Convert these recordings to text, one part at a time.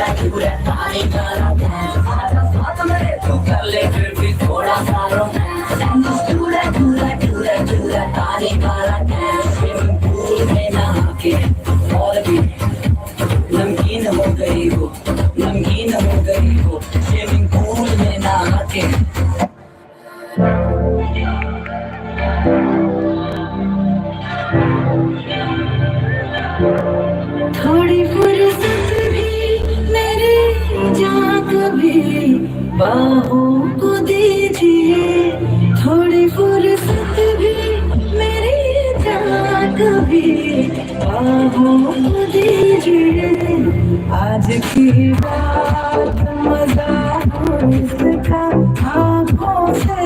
चूल्हा चूल्हा तारे करा सारा साथ मेरे तू कर ले फिर भी थोड़ा सा रोमांस चूल्हा चूल्हा चूल्हा चूल्हा तारे करा स्विमिंग पूल में नहा के बाहों को दीजिए। थोड़ी फुर्सत भी मेरी कभी बाहों को दीजिए। आज की बात मज़ा हो इसका। आँखों से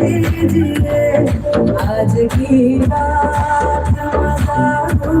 लीजिए। आज की बात मज़ा हो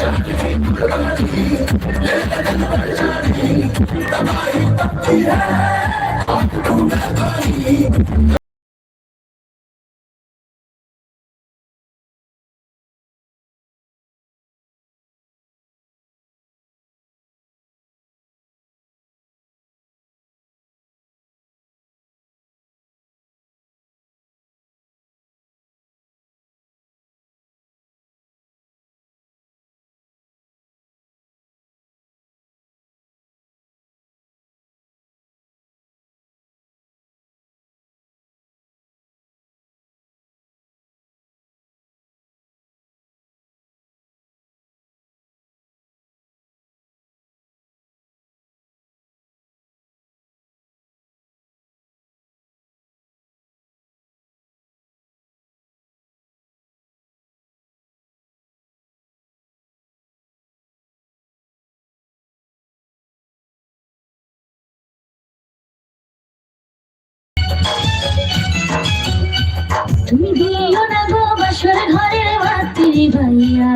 I'm gonna তুমি দিও না গো ঘরের বাতি ভাইয়া।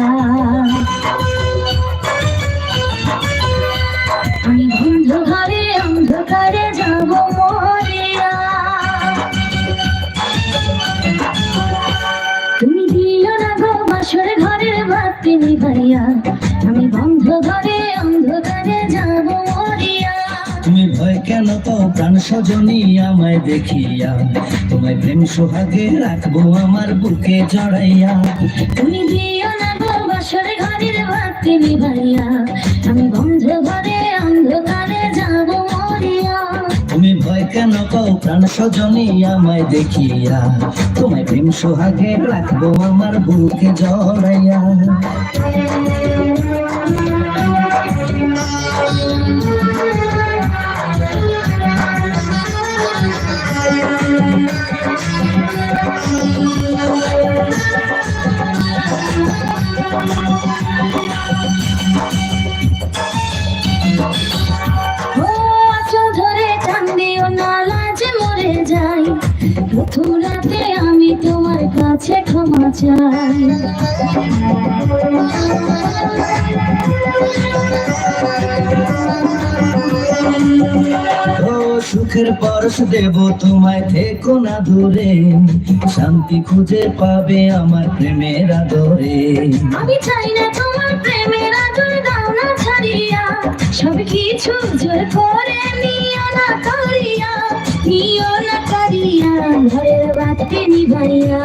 আমি বন্ধ ঘরে অন্ধকারে যাব মরিয়া। তুমি ঘরের বাতি ভাইয়া। আমি বন্ধ ঘরে অন্ধকারে কেন তো প্রাণ সজনী আমায় দেখিয়া। তোমায় প্রেম সোহাগে রাখব আমার বুকে জড়াইয়া। তুমি দিও না গো বাসর ঘরের বাতি ভাইয়া আমি বন্ধ ঘরে অন্ধকারে যাব মরিয়া। তুমি ভয় কেন কও প্রাণ সজনী আমায় দেখিয়া। তোমায় প্রেম সোহাগে রাখব আমার বুকে জড়াইয়া। সুখের পরশ দেব, তোমায় থেকো না দূরে। শান্তি খুঁজে পাবে আমার প্রেমের আদরে। আমি চাই না তোমার প্রেমের আদর, দাও না ছাড়িয়া। সব কিছু জোর করে নিও না করিয়া। নিও না করিয়া ঘরের বাতি নিভাইয়া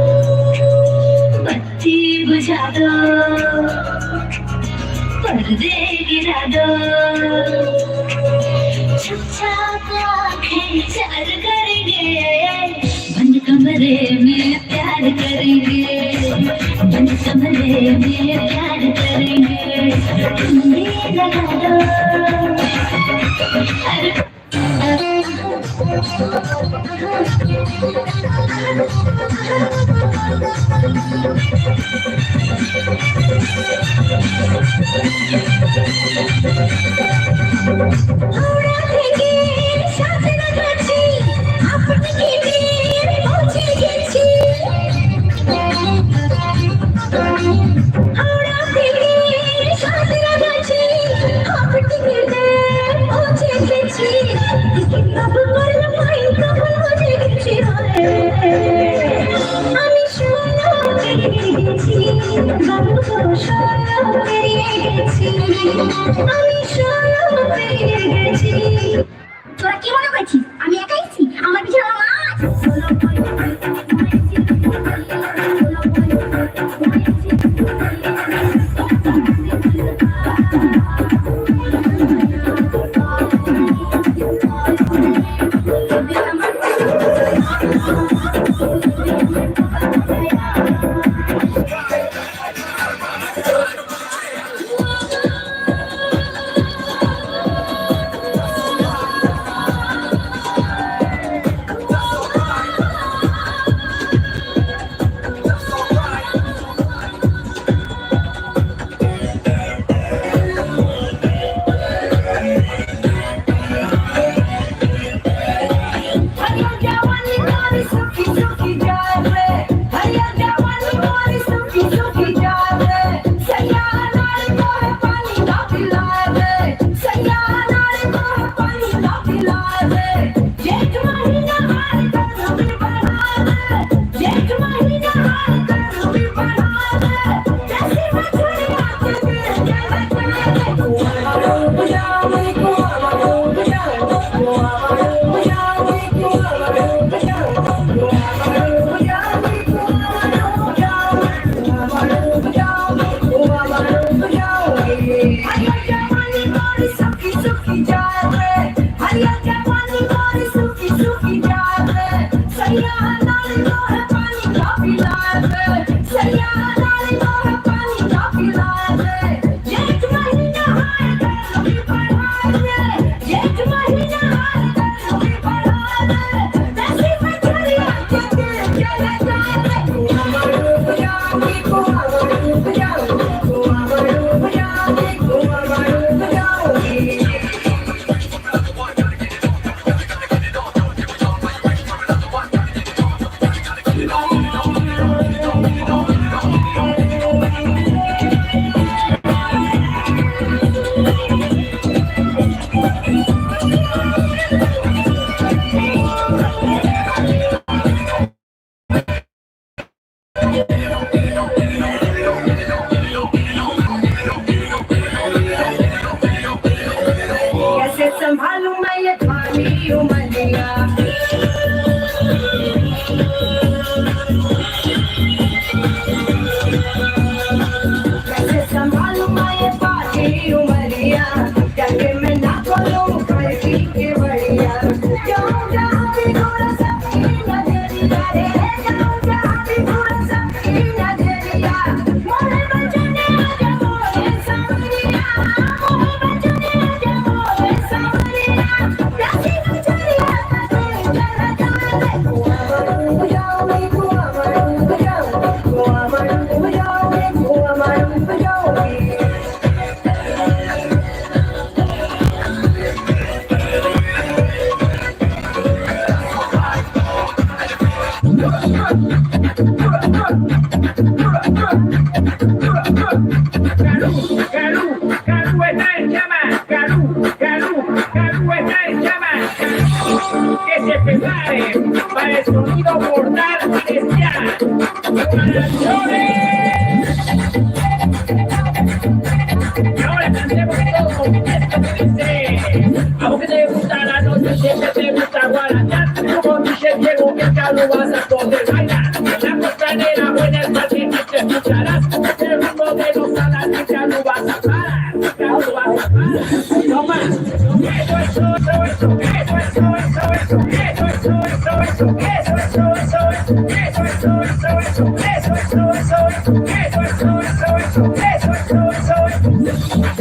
मुझे बुझा दो पर्दे गिरा दो। चुपचाप आँखें चार करेंगे बंद कमरे में प्यार करेंगे। बंद कमरे में प्यार करेंगे। लगा दो। अरे। Oh, बढ़िया। Yeah.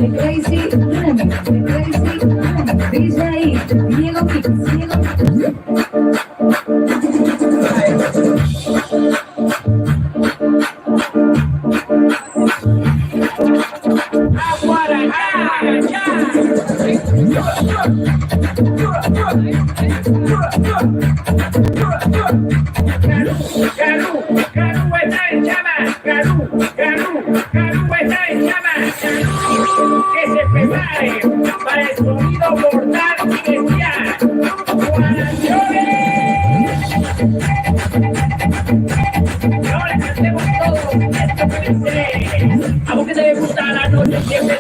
Crazy, crazy. DJ, Diego Diego You're a, you're you're a, you're a, you're a, Para el sonido mortal y bestial. Y ahora cantemos todos esto que. A vos te gusta la noche, siempre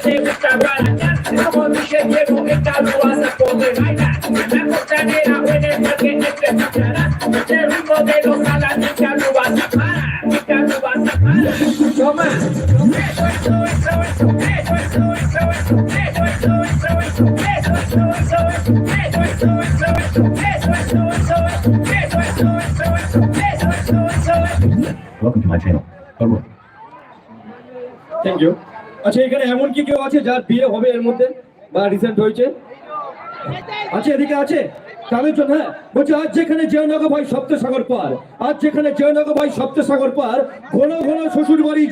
আচ্ছা এখানে এমন কি কেউ আছে যার বিয়ে হবে এর মধ্যে বা রিসেন্ট হয়েছে? আছে, এদিকে আছে। হ্যাঁ বলছি, আজ যেখানে জয়নগর ভাই সপ্তসাগর পার, আজ যেখানে জয়নগর ভাই সপ্তসাগর পার, ঘন ঘন শ্বশুর বাড়ি